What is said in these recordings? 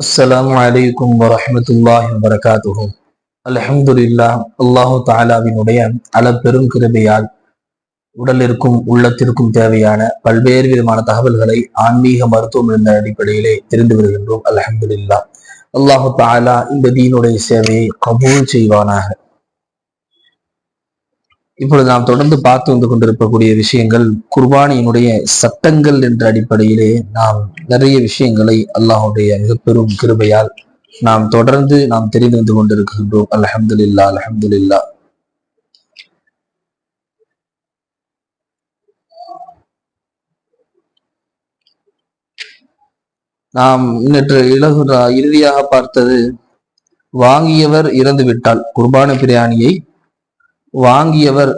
அஸ்ஸலாமு அலைக்கும் வரஹ்மத்துல்லாஹி வபரகாத்துஹு அல்ஹம்துலில்லாஹ் அல்லாஹு தஆலாவினுடைய அளப்பெரும் கிருபையால் உடலிற்கும் உள்ளத்திற்கும் தேவையான பல்வேறு விதமான தகவல்களை ஆன்மீக மருத்துவம் என்ற அடிப்படையிலே தெரிந்து வருகின்றோம் அலஹம்துல்லா அல்லாஹு தாலா இந்த தீனுடைய சேவையை கபூல் செய்வானாக. இப்பொழுது நாம் தொடர்ந்து பார்த்து வந்து கொண்டிருக்கக்கூடிய விஷயங்கள் குர்பானியினுடைய சட்டங்கள் என்ற அடிப்படையிலே நாம் நிறைய விஷயங்களை அல்லாஹுடைய மிகப்பெரும் கிருபையால் நாம் தொடர்ந்து நாம் தெரிந்து வந்து கொண்டிருக்கின்றோம். அலஹம்துல்லா அலஹம்துல்லா நாம் நேற்று இலகு இறுதியாக பார்த்தது வாங்கியவர் இறந்து விட்டால் குர்பான பிரியாணியை வாங்கியவர்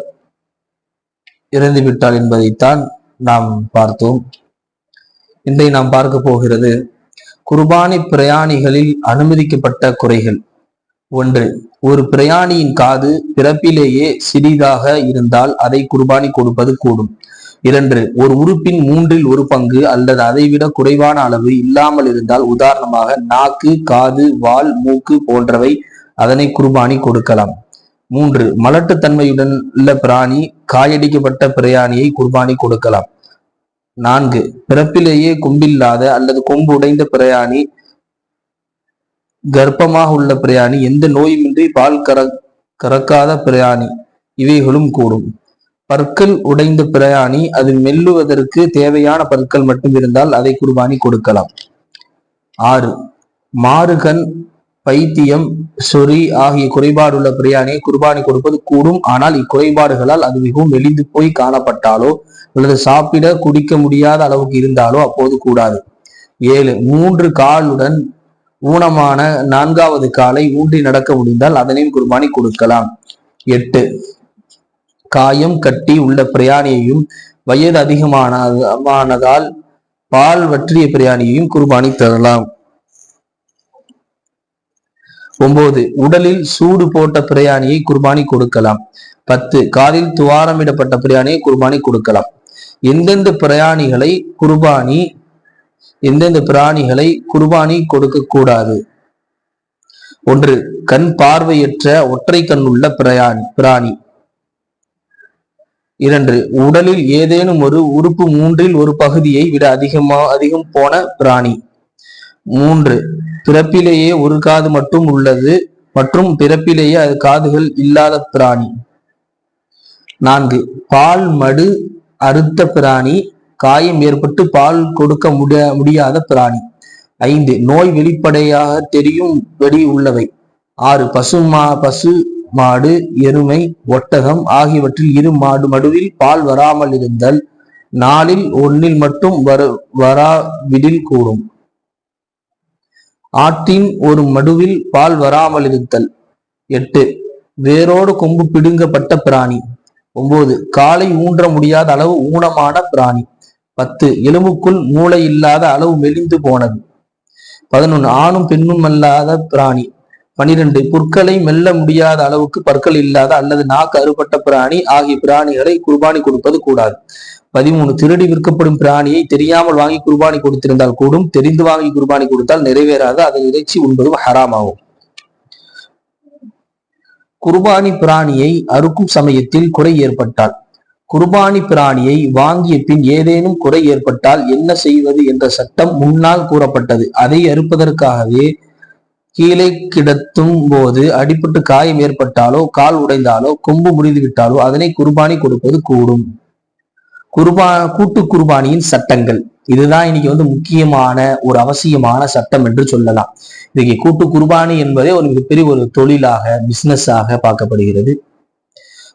இறந்துவிட்டார் என்பதைத்தான் நாம் பார்த்தோம். இன்றை நாம் பார்க்க போகிறது குர்பானி பிரயாணிகளில் அனுமதிக்கப்பட்ட குறைகள். ஒன்று ஒரு பிரயாணியின் காது பிறப்பிலேயே சிறிதாக இருந்தால் அதை குர்பானி கொடுப்பது கூடும். இரண்டு ஒரு உறுப்பின் மூன்றில் ஒரு பங்கு அல்லது அதைவிட குறைவான அளவு இல்லாமல் இருந்தால் உதாரணமாக நாக்கு காது வால் மூக்கு போன்றவை அதனை குர்பானி கொடுக்கலாம். மூன்று மலட்டுத்தன்மையுடன் உள்ள பிராணி காயடிக்கப்பட்ட பிரயாணியை குர்பானி கொடுக்கலாம். நான்கு பிறப்பிலேயே கொம்பில்லாத அல்லது கொம்பு உடைந்த பிரயாணி கர்ப்பமாக உள்ள பிரயாணி எந்த நோயுமின்றி பால் கற கறக்காத பிரயாணி இவைகளும் கூடும். பற்கள் உடைந்த பிரயாணி அது மெல்லுவதற்கு தேவையான பற்கள் மட்டும் இருந்தால் அதை குர்பானி கொடுக்கலாம். ஆறு மாறுகன் பைத்தியம் சொறி ஆகிய குறைபாடுள்ள பிரியாணியை குர்பானி கொடுப்பது கூடும். ஆனால் இக்குறைபாடுகளால் அது மிகவும் மெலிந்து போய் காணப்பட்டாலோ அல்லது சாப்பிட குடிக்க முடியாத அளவுக்கு இருந்தாலோ அப்போது கூடாது. ஏழு மூன்று காலுடன் ஊனமான நான்காவது காலை ஊன்றி நடக்க முடிந்தால் அதனையும் குர்பானி கொடுக்கலாம். எட்டு காயம் கட்டி உள்ள பிரயாணியையும் வயது அதிகமானதால் பால் வற்றிய பிரயாணியையும் குர்பானி தரலாம். ஒன்பது உடலில் சூடு போட்ட பிரயாணியை குர்பானி கொடுக்கலாம். பத்து காலில் துவாரமிடப்பட்ட பிரயாணியை குர்பானி கொடுக்கலாம். எந்தெந்த பிரயாணிகளை குர்பானி எந்தெந்த பிராணிகளை குர்பானி கொடுக்க கூடாது ஒன்று கண் பார்வையற்ற ஒற்றை கண் உள்ள பிரயாணி பிராணி. இரண்டு உடலில் ஏதேனும் ஒரு உறுப்பு மூன்றில் ஒரு பகுதியை விட அதிகமா அதிகம் போன பிராணி. மூன்று. பிறப்பிலேயே ஒரு காது மட்டும் உள்ளது மற்றும் பிறப்பிலேயே அது காதுகள் இல்லாத பிராணி. நான்கு. பால் மடு அறுத்த பிராணி காயம் ஏற்பட்டு பால் கொடுக்க முடிய முடியாத பிராணி. ஐந்து. நோய் வெளிப்படையாக தெரியும் வெடி உள்ளவை. ஆறு. பசு மா பசு மாடு எருமை ஒட்டகம் ஆகியவற்றில் இரு மாடு மடுவில் பால் வராமல் இருந்தல் நாளில் ஒன்னில் மட்டும் வர வராவிடில் கூடும். ஆற்றின் ஒரு மடுவில் பால் வராமல் இருத்தல் எட்டு. வேரோடு கொம்பு பிடுங்கப்பட்ட பிராணி. ஒன்பது காலை ஊன்ற முடியாத அளவு ஊனமான பிராணி. பத்து. எலும்புக்குள் மூளை இல்லாத அளவு மெலிந்து போனது. பதினொன்று ஆணும் பெண்ணும் அல்லாத பிராணி. பனிரெண்டு புற்களை மெல்ல முடியாத அளவுக்கு பற்கள் இல்லாத அல்லது நாக்கு அறுபட்ட பிராணி ஆகிய பிராணிகளை குர்பானி கொடுப்பது கூடாது. பதிமூணு திருடி விற்கப்படும் பிராணியை தெரியாமல் வாங்கி குர்பானி கொடுத்திருந்தால் கூடும். தெரிந்து வாங்கி குர்பானி கொடுத்தால் நிறைவேறாது. அதன் இறைச்சி உண்பதும் ஹராமாகும். குர்பானி பிராணியை அறுக்கும் சமயத்தில் குறை ஏற்பட்டால். குர்பானி பிராணியை வாங்கிய பின் ஏதேனும் குறை ஏற்பட்டால் என்ன செய்வது என்ற சட்டம் முன்னால் கூறப்பட்டது. அதை அறுப்பதற்காகவே கீழே கிடத்தும் போது அடிபட்டு காயம் ஏற்பட்டாலோ கால் உடைந்தாலோ கொம்பு முடிந்து விட்டாலோ அதனை குர்பானி கொடுப்பது கூடும். குர்பா கூட்டு குர்பானியின் சட்டங்கள். இதுதான் இன்னைக்கு வந்து முக்கியமான ஒரு அவசியமான சட்டம் என்று சொல்லலாம். இன்னைக்கு கூட்டு குர்பானி என்பதே ஒரு மிகப்பெரிய ஒரு தொழிலாக பிசினஸாக பார்க்கப்படுகிறது.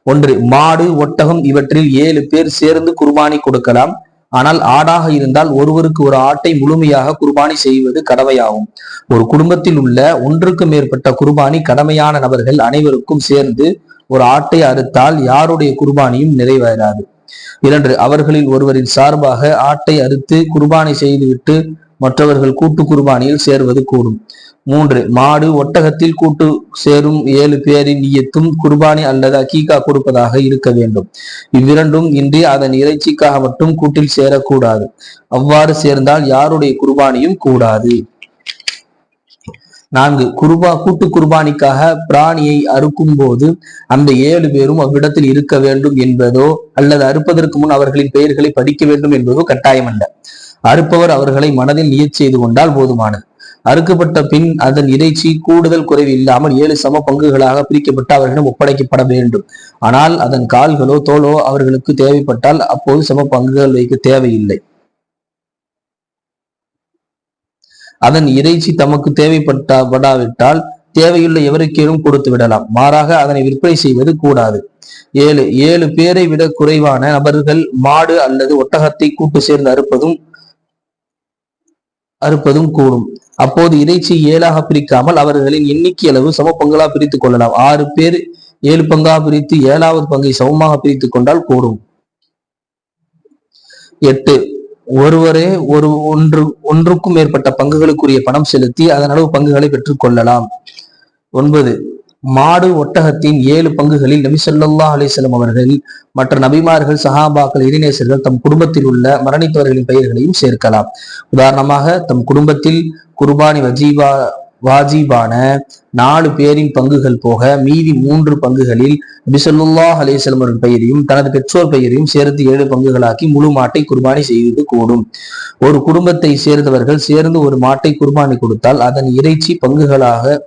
ஒன்று மாடு ஒட்டகம் இவற்றில் ஏழு பேர் சேர்ந்து குர்பானி கொடுக்கலாம். ஆனால் ஆடாக இருந்தால் ஒருவருக்கு ஒரு ஆட்டை முழுமையாக குர்பானி செய்வது கடமையாகும். ஒரு குடும்பத்தில் உள்ள ஒன்றுக்கு மேற்பட்ட குர்பானி கடமையான நபர்கள் அனைவருக்கும் சேர்ந்து ஒரு ஆட்டை அறுத்தால் யாருடைய குர்பானியும் நிறைவேறாது. இரண்டு அவர்களில் ஒருவரின் சார்பாக ஆட்டை அறுத்து குர்பானி செய்துவிட்டு மற்றவர்கள் கூட்டு குர்பானியில் சேர்வது கூடும். மூன்று மாடு ஒட்டகத்தில் கூட்டு சேரும் ஏழு பேரின் நீயத்தும் குர்பானி அல்லது அக்கீகா கொடுப்பதாக இருக்க வேண்டும். இவ்விரண்டும் இன்றி அதன் இறைச்சிக்காக மட்டும் கூட்டில் சேரக்கூடாது. அவ்வாறு சேர்ந்தால் யாருடைய குர்பானியும் கூடாது. நான்கு குருபா கூட்டு குர்பானிக்காக பிராணியை அறுக்கும் போது அந்த ஏழு பேரும் அவ்விடத்தில் இருக்க வேண்டும் என்பதோ அல்லது அறுப்பதற்கு முன் அவர்களின் பெயர்களை படிக்க வேண்டும் என்பதோ கட்டாயமல்ல. அறுப்பவர் அவர்களை மனதில் நியச் செய்து கொண்டால் போதுமானது. அறுக்கப்பட்ட பின் அதன் இறைச்சி கூடுதல் குறைவு இல்லாமல் ஏழு சம பங்குகளாக பிரிக்கப்பட்டு அவர்களிடம் ஒப்படைக்கப்பட வேண்டும். ஆனால் அதன் கால்களோ தோலோ அவர்களுக்கு தேவைப்பட்டால் அப்போது சம பங்குகள் வைக்க தேவையில்லை. அதன் இறைச்சி தமக்கு தேவைப்பட்டாவிட்டால் தேவையுள்ள எவருக்கேனும் கொடுத்து விடலாம். மாறாக அதனை விற்பனை செய்வது கூடாது. ஏழு ஏழு பேரை விட குறைவான நபர்கள் மாடு அல்லது ஒட்டகத்தை கூட்டு சேர்ந்து அறுப்பதும் அறுப்பதும் கூடும். அப்போது இறைச்சி ஏழாக பிரிக்காமல் அவர்களின் எண்ணிக்கை அளவு சம பங்களா பிரித்துக் கொள்ளலாம். ஆறு பேர் ஏழு பங்கா பிரித்து ஏழாவது பங்கை சமமாக பிரித்துக் கொண்டால் கூடும். எட்டு. ஒருவரே ஒரு ஒன்று ஒன்றுக்கும் மேற்பட்ட பங்குகளுக்குரிய பணம் செலுத்தி அதன் அளவு பங்குகளை பெற்றுக் கொள்ளலாம். ஒன்பது. மாடு ஒட்டகத்தின் ஏழு பங்குகளில் நபி ஸல்லல்லாஹு அவர்கள் மற்ற நபிமார்கள் சஹாபாக்கள் இறைநேசர்கள் தம் குடும்பத்தில் உள்ள மரணித்தவர்களின் பெயர்களையும் சேர்க்கலாம். உதாரணமாக தம் குடும்பத்தில் குர்பானி வஜீபா வாஜிபான நாலு பேரின் பங்குகள் போக மீதி மூன்று பங்குகளில் நபிசல்லாஹ் அலேஸ்லம் அவர்கள் பெயரையும் தனது பெற்றோர் பெயரையும் சேர்த்து ஏழு பங்குகளாக்கி முழு மாட்டை குர்பானி செய்வது கூடும். ஒரு குடும்பத்தை சேர்ந்தவர்கள் சேர்ந்து ஒரு மாட்டை குர்பானி கொடுத்தால் அதன் இறைச்சி பங்குகளாக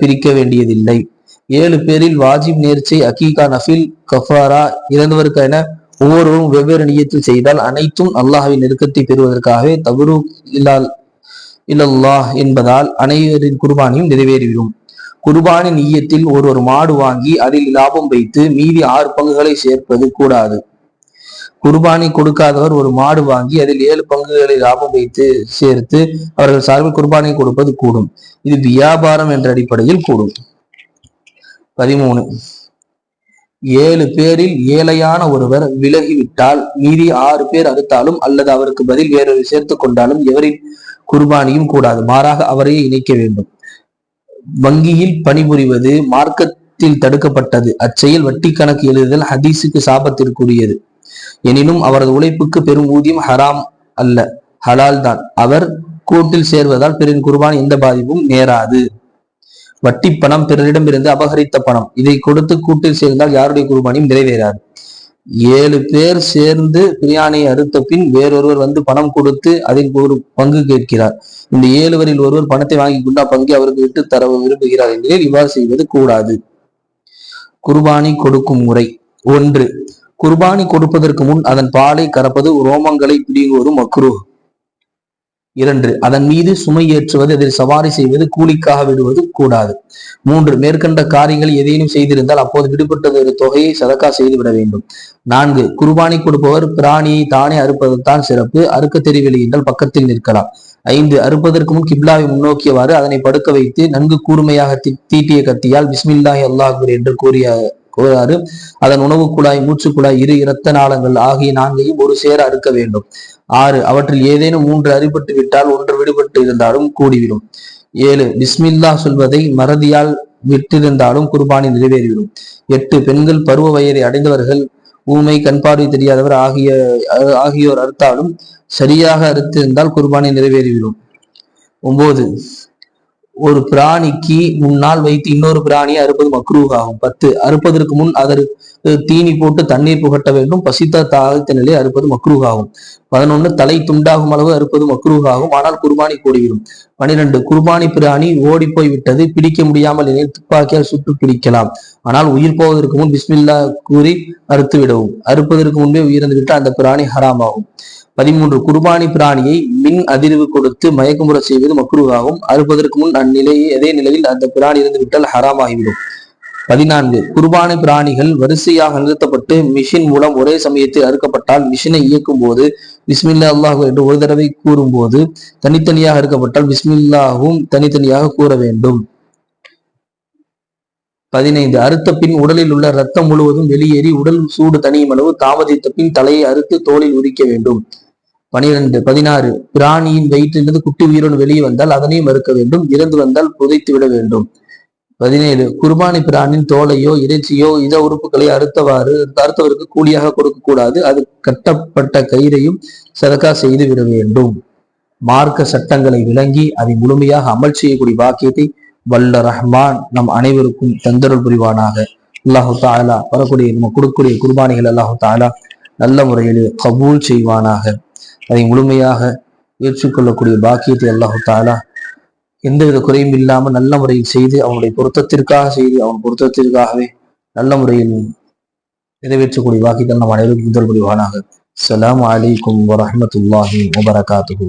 பிரிக்க வேண்டியதில்லை. ஏழு பேரில் வாஜிப் நேர்ச்சை அகீகா நஃபில் கஃபாரா இறந்தவருக்கு என ஒவ்வொருவரும் வெவ்வேறு நியத்தில் செய்தால் அனைத்தும் அல்லாஹ்வின் நெருக்கத்தை பெறுவதற்காகவே தகுரு இல்லால் இல்லல்லாஹ் என்பதால் அனைவரின் குர்பானியும் நிறைவேறிவிடும். குர்பானின் ஈயத்தில் ஒருவர் மாடு வாங்கி அதில் லாபம் வைத்து மீதி ஆறு பங்குகளை சேர்ப்பது கூடாது. குர்பானி கொடுக்காதவர் ஒரு மாடு வாங்கி அதில் ஏழு பங்குகளை லாபம் வைத்து சேர்த்து அவர்கள் சார்பில் குர்பானி கொடுப்பது கூடும். இது வியாபாரம் என்ற அடிப்படையில் கூடும். பதிமூணு. ஏழு பேரில் ஏழையான ஒருவர் விலகிவிட்டால் மீதி ஆறு பேர் அறுத்தாலும் அல்லது அவருக்கு பதில் வேறொரு சேர்த்து கொண்டாலும் எவரின் குர்பானியும் கூடாது. மாறாக அவரையே இணைக்க வேண்டும். வங்கியில் பணிபுரிவது மார்க்கத்தில் தடுக்கப்பட்டது. அச்செயல் வட்டி கணக்கு எழுதுதல் ஹதீஸுக்கு சாபத்திற்குரியது. எனினும் அவரது உழைப்புக்கு பெரும் ஊதியம் ஹராம் அல்ல ஹலால் தான். அவர் கூட்டில் சேர்வதால் பிறரின் குர்பான் எந்த பாதிப்பும் நேராது. வட்டி பணம் பிறரிடமிருந்து அபகரித்த பணம். இதை கொடுத்து கூட்டில் சேர்ந்தால் யாருடைய குர்பானியும் நிறைவேறாது. ஏழு பேர் சேர்ந்து பிரியாணியை அறுத்த பின் வேறொருவர் வந்து பணம் கொடுத்து அதில் ஒரு பங்கு கேட்கிறார். இந்த ஏழுவரில் ஒருவர் பணத்தை வாங்கி கொண்டு அப்பங்கை அவருக்கு விட்டு தர விரும்புகிறார் என்கிறேன் இவ்வாறு செய்வது கூடாது. குர்பானி கொடுக்கும் முறை ஒன்று. குர்பானி கொடுப்பதற்கு முன் அதன் பாலை கறப்பது ரோமங்களை பிடிங்குவது மக்ரூ. இரண்டு அதன் மீது சுமை ஏற்றுவது அதில் சவாரி செய்வது கூலிக்காக விடுவது கூடாது. மூன்று மேற்கண்ட காரியங்கள் எதையும் செய்திருந்தால் அப்போது விடுபட்டது ஒரு தொகையை சதக்கா செய்து விட வேண்டும். நான்கு குர்பானி கொடுப்பவர் பிராணியை தானே அறுப்பதுதான் சிறப்பு. அறுக்க தெரியவில்லை என்றால் பக்கத்தில் நிற்கலாம். ஐந்து அறுப்பதற்கு முன் கிப்லாவை முன்னோக்கியவாறு அதனை படுக்க வைத்து நன்கு கூர்மையாக தீட்டிய கத்தியால் பிஸ்மில்லாஹி அல்லாஹ் என்று கூறிய கூறாறு அதன் உணவு குழாய் மூச்சு குழாய் இரு இரத்த நாளங்கள் ஆகிய நான்கையும் ஒரு சேர அறுக்க வேண்டும். ஆறு அவற்றில் ஏதேனும் மூன்று அறிபட்டு விட்டால் ஒன்று விடுபட்டு இருந்தாலும் கூடிவிடும். ஏழு பிஸ்மில்லா சொல்வதை மறதியால் விட்டிருந்தாலும் குர்பானி நிறைவேறிவிடும். எட்டு பெண்கள் பருவ வயதை அடைந்தவர்கள் ஊமை கண்பார்வை தெரியாதவர் ஆகிய அஹ் ஆகியோர் அறுத்தாலும் சரியாக அறுத்திருந்தால் குர்பானி நிறைவேறிவிடும். ஒன்பது ஒரு பிராணிக்கு முன்னால் வைத்து இன்னொரு பிராணியை அறுப்பது மக்ரூஹ் ஆகும் பத்து அறுப்பதற்கு முன் அதற்கு தீனி போட்டு தண்ணீர் புகட்ட வேண்டும். பசித்த தாழ்த்த நிலை அறுப்பது மக்ரூஹ் ஆகும் பதினொன்னு தலை துண்டாகும் அளவு அறுப்பது மக்ரூஹ் ஆகும் ஆனால் குர்பானி கூடிவிடும் பனிரெண்டு குர்பானி பிராணி ஓடி போய் விட்டது. பிடிக்க முடியாமல் எனில் துப்பாக்கியால் சுட்டு பிடிக்கலாம். ஆனால் உயிர் போவதற்கு முன் பிஸ்மில்லா கூறி அறுத்து விடவும் அறுப்பதற்கு முன்பே உயிரிழந்து விட்டு அந்த பிராணி ஹராம் ஆகும் பதிமூன்று குர்பானி பிராணியை மின் அதிர்வு கொடுத்து மயக்கமுற செய்வது மக்ரூவாகும் அறுப்பதற்கு முன் அந்நிலையை அதே நிலையில் அந்த பிராணி இருந்து விட்டால் ஹராம் ஆகிவிடும் பதினான்கு குர்பானி பிராணிகள் வரிசையாக நிறுத்தப்பட்டு மிஷின் மூலம் ஒரே சமயத்தில் அறுக்கப்பட்டால் மிஷினை இயக்கும் போது பிஸ்மில்லா அல்லாஹ் என்று ஒரு தடவை கூறும்போது தனித்தனியாக அறுக்கப்பட்டால் பிஸ்மில்லாவும் தனித்தனியாக கூற வேண்டும். பதினைந்து அறுத்த பின் உடலில் உள்ள ரத்தம் முழுவதும் வெளியேறி உடல் சூடு தனியும் அளவு தாமதித்த பின் தலையை அறுத்து தோலில் உரிக்க வேண்டும். பனிரெண்டு பதினாறு பிராணியின் வயிற்றிலிருந்து குட்டி உயிரோடு வெளியே வந்தால் அதனையும் மறுக்க வேண்டும். இறந்து வந்தால் புதைத்து விட வேண்டும். பதினேழு குர்பானி பிராணின் தோலையோ இறைச்சியோ இத உறுப்புகளை அறுத்தவாறு அறுத்தவருக்கு கூலியாக கொடுக்க கூடாது அது கட்டப்பட்ட கயிறையும் சதக்கா செய்து விட வேண்டும். மார்க்க சட்டங்களை விளங்கி அதை முழுமையாக அமல் செய்யக்கூடிய பாக்கியத்தை வல்ல ரஹ்மான் நம் அனைவருக்கும் தந்தருள் புரிவானாக. அல்லாஹு தாலா வரக்கூடிய நம்ம கொடுக்கக்கூடிய குர்பானிகள் அல்லாஹு தாலா நல்ல முறையில் கபூல் செய்வானாக. அதை முழுமையாக ஏற்றுக்கொள்ளக்கூடிய பாக்கியத்தை அல்லாஹு தாலா எந்தவித குறையும் இல்லாமல் நல்ல முறையில் செய்து அவனுடைய பொருத்தத்திற்காக செய்து அவன் பொருத்தத்திற்காகவே நல்ல முறையில் நிறைவேற்றக்கூடிய பாக்கியத்தை நம் அனைவரும் முதல் புரிவானாக அலாம் அலைக்கும் வரமத்துல்லாஹி வபரகாத்துஹு.